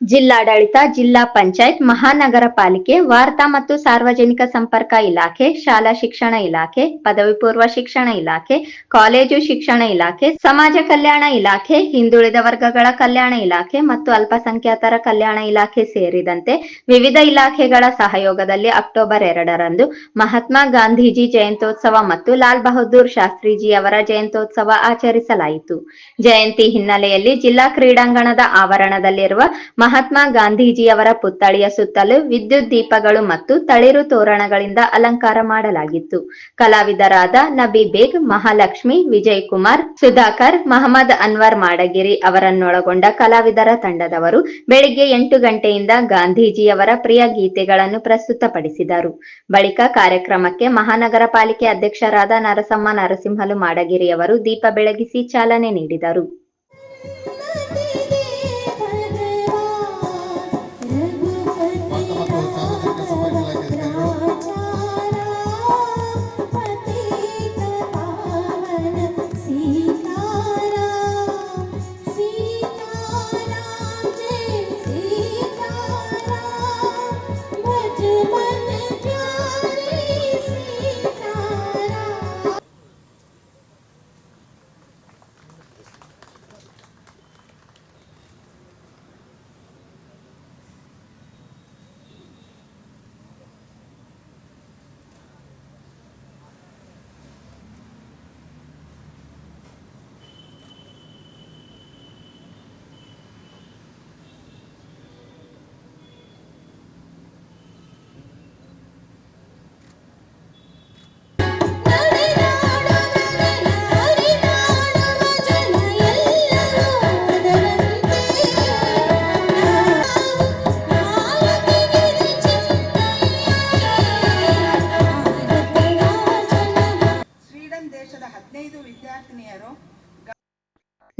ಜಿಲ್ಲಾಡಳಿತ, ಜಿಲ್ಲಾ ಪಂಚಾಯತ್, ಮಹಾನಗರ ಪಾಲಿಕೆ, ವಾರ್ತಾ ಮತ್ತು ಸಾರ್ವಜನಿಕ ಸಂಪರ್ಕ ಇಲಾಖೆ, ಶಾಲಾ ಶಿಕ್ಷಣ ಇಲಾಖೆ, ಪದವಿ ಪೂರ್ವ ಶಿಕ್ಷಣ ಇಲಾಖೆ, ಕಾಲೇಜು ಶಿಕ್ಷಣ ಇಲಾಖೆ, ಸಮಾಜ ಕಲ್ಯಾಣ ಇಲಾಖೆ, ಹಿಂದುಳಿದ ವರ್ಗಗಳ ಕಲ್ಯಾಣ ಇಲಾಖೆ ಮತ್ತು ಅಲ್ಪಸಂಖ್ಯಾತರ ಕಲ್ಯಾಣ ಇಲಾಖೆ ಸೇರಿದಂತೆ ವಿವಿಧ ಇಲಾಖೆಗಳ ಸಹಯೋಗದಲ್ಲಿ ಅಕ್ಟೋಬರ್ ಎರಡರಂದು ಮಹಾತ್ಮ ಗಾಂಧೀಜಿ ಜಯಂತ್ಯೋತ್ಸವ ಮತ್ತು ಲಾಲ್ ಬಹದ್ದೂರ್ ಶಾಸ್ತ್ರೀಜಿ ಅವರ ಜಯಂತ್ಯೋತ್ಸವ ಆಚರಿಸಲಾಯಿತು. ಜಯಂತಿ ಹಿನ್ನೆಲೆಯಲ್ಲಿ ಜಿಲ್ಲಾ ಕ್ರೀಡಾಂಗಣದ ಆವರಣದಲ್ಲಿರುವ ಮಹಾತ್ಮ ಗಾಂಧೀಜಿಯವರ ಪುತ್ಥಳಿಯ ಸುತ್ತಲೂ ವಿದ್ಯುತ್ ದೀಪಗಳು ಮತ್ತು ತಳಿರು ತೋರಣಗಳಿಂದ ಅಲಂಕಾರ ಮಾಡಲಾಗಿತ್ತು. ಕಲಾವಿದರಾದ ನಬಿ ಬೇಗ್, ಮಹಾಲಕ್ಷ್ಮಿ ವಿಜಯ್ ಕುಮಾರ್ ಸುಧಾಕರ್, ಮಹಮ್ಮದ್ ಅನ್ವರ್ ಮಾಡಗಿರಿ ಅವರನ್ನೊಳಗೊಂಡ ಕಲಾವಿದರ ತಂಡದವರು ಬೆಳಿಗ್ಗೆ ಎಂಟು ಗಂಟೆಯಿಂದ ಗಾಂಧೀಜಿಯವರ ಪ್ರಿಯ ಗೀತೆಗಳನ್ನು ಪ್ರಸ್ತುತಪಡಿಸಿದರು. ಬಳಿಕ ಕಾರ್ಯಕ್ರಮಕ್ಕೆ ಮಹಾನಗರ ಪಾಲಿಕೆ ಅಧ್ಯಕ್ಷರಾದ ನರಸಮ್ಮ ನರಸಿಂಹಲು ಮಾಡಗಿರಿಯವರು ದೀಪ ಬೆಳಗಿಸಿ ಚಾಲನೆ ನೀಡಿದರು.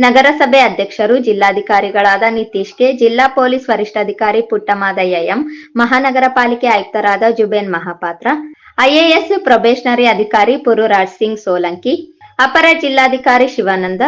ನಗರಸಭೆ ಅಧ್ಯಕ್ಷರು ಜಿಲ್ಲಾಧಿಕಾರಿಗಳಾದ ನಿತೀಶ್ ಕೆ ಜಿಲ್ಲಾ ಪೊಲೀಸ್ ವರಿಷ್ಠಾಧಿಕಾರಿ ಪುಟ್ಟಮಾದಯ್ಯ ಎಂ ಮಹಾನಗರ ಪಾಲಿಕೆ ಆಯುಕ್ತರಾದ ಜುಬೇನ್ ಮಹಾಪಾತ್ರ, ಐಎಎಸ್ ಪ್ರೊಬೇಷನರಿ ಅಧಿಕಾರಿ ಪುರುರಾಜ್ ಸಿಂಗ್ ಸೋಲಂಕಿ, ಅಪರ ಜಿಲ್ಲಾಧಿಕಾರಿ ಶಿವಾನಂದ,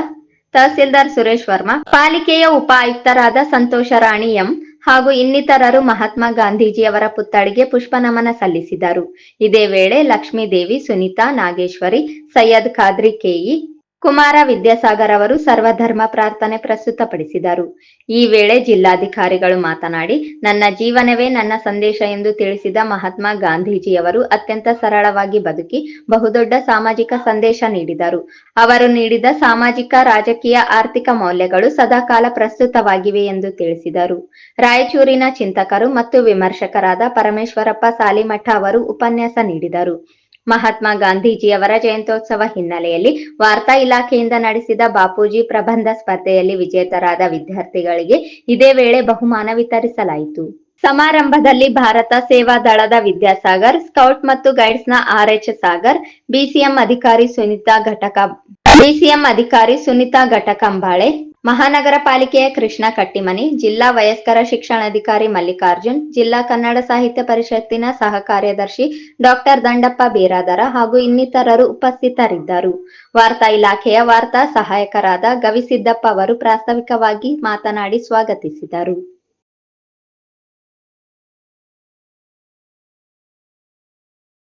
ತಹಸೀಲ್ದಾರ್ ಸುರೇಶ್ ವರ್ಮಾ, ಪಾಲಿಕೆಯ ಉಪ ಆಯುಕ್ತರಾದ ಸಂತೋಷ ರಾಣಿ ಎಂ ಹಾಗೂ ಇನ್ನಿತರರು ಮಹಾತ್ಮ ಗಾಂಧೀಜಿಯವರ ಪುತ್ಥಳಿಗೆ ಪುಷ್ಪ ನಮನ ಸಲ್ಲಿಸಿದರು. ಇದೇ ವೇಳೆ ಲಕ್ಷ್ಮೀದೇವಿ, ಸುನೀತಾ ನಾಗೇಶ್ವರಿ, ಸೈಯದ್ ಖಾದ್ರಿ ಕೆಇ ಕುಮಾರ ವಿದ್ಯಾಸಾಗರ್ ಅವರು ಸರ್ವಧರ್ಮ ಪ್ರಾರ್ಥನೆ ಪ್ರಸ್ತುತಪಡಿಸಿದರು. ಈ ವೇಳೆ ಜಿಲ್ಲಾಧಿಕಾರಿಗಳು ಮಾತನಾಡಿ, ನನ್ನ ಜೀವನವೇ ನನ್ನ ಸಂದೇಶ ಎಂದು ತಿಳಿಸಿದ ಮಹಾತ್ಮ ಗಾಂಧೀಜಿಯವರು ಅತ್ಯಂತ ಸರಳವಾಗಿ ಬದುಕಿ ಬಹುದೊಡ್ಡ ಸಾಮಾಜಿಕ ಸಂದೇಶ ನೀಡಿದರು. ಅವರು ನೀಡಿದ ಸಾಮಾಜಿಕ, ರಾಜಕೀಯ, ಆರ್ಥಿಕ ಮೌಲ್ಯಗಳು ಸದಾಕಾಲ ಪ್ರಸ್ತುತವಾಗಿವೆ ಎಂದು ತಿಳಿಸಿದರು. ರಾಯಚೂರಿನ ಚಿಂತಕರು ಮತ್ತು ವಿಮರ್ಶಕರಾದ ಪರಮೇಶ್ವರಪ್ಪ ಸಾಲಿಮಠ ಅವರು ಉಪನ್ಯಾಸ ನೀಡಿದರು. ಮಹಾತ್ಮ ಗಾಂಧೀಜಿಯವರ ಜಯಂತ್ಯೋತ್ಸವ ಹಿನ್ನೆಲೆಯಲ್ಲಿ ವಾರ್ತಾ ಇಲಾಖೆಯಿಂದ ನಡೆಸಿದ ಬಾಪೂಜಿ ಪ್ರಬಂಧ ಸ್ಪರ್ಧೆಯಲ್ಲಿ ವಿಜೇತರಾದ ವಿದ್ಯಾರ್ಥಿಗಳಿಗೆ ಇದೇ ವೇಳೆ ಬಹುಮಾನ ವಿತರಿಸಲಾಯಿತು. ಸಮಾರಂಭದಲ್ಲಿ ಭಾರತ ಸೇವಾ ದಳದ ವಿದ್ಯಾಸಾಗರ್, ಸ್ಕೌಟ್ ಮತ್ತು ಗೈಡ್ಸ್ನ ಆರ್ ಎಚ್ ಸಾಗರ್, ಬಿಸಿಎಂ ಅಧಿಕಾರಿ ಸುನೀತಾ ಘಟಕ, ಬಿಸಿಎಂ ಅಧಿಕಾರಿ ಸುನೀತಾ ಘಟಕಂಬಾಳೆ ಮಹಾನಗರ ಪಾಲಿಕೆಯ ಕೃಷ್ಣ ಕಟ್ಟಿಮನಿ, ಜಿಲ್ಲಾ ವಯಸ್ಕರ ಶಿಕ್ಷಣಾಧಿಕಾರಿ ಮಲ್ಲಿಕಾರ್ಜುನ್, ಜಿಲ್ಲಾ ಕನ್ನಡ ಸಾಹಿತ್ಯ ಪರಿಷತ್ತಿನ ಸಹ ಕಾರ್ಯದರ್ಶಿ ಡಾಕ್ಟರ್ ದಂಡಪ್ಪ ಬೀರಾದರ ಹಾಗೂ ಇನ್ನಿತರರು ಉಪಸ್ಥಿತರಿದ್ದರು. ವಾರ್ತಾ ಇಲಾಖೆಯ ವಾರ್ತಾ ಸಹಾಯಕರಾದ ಗವಿಸಿದ್ದಪ್ಪ ಅವರು ಪ್ರಾಸ್ತಾವಿಕವಾಗಿ ಮಾತನಾಡಿ ಸ್ವಾಗತಿಸಿದರು.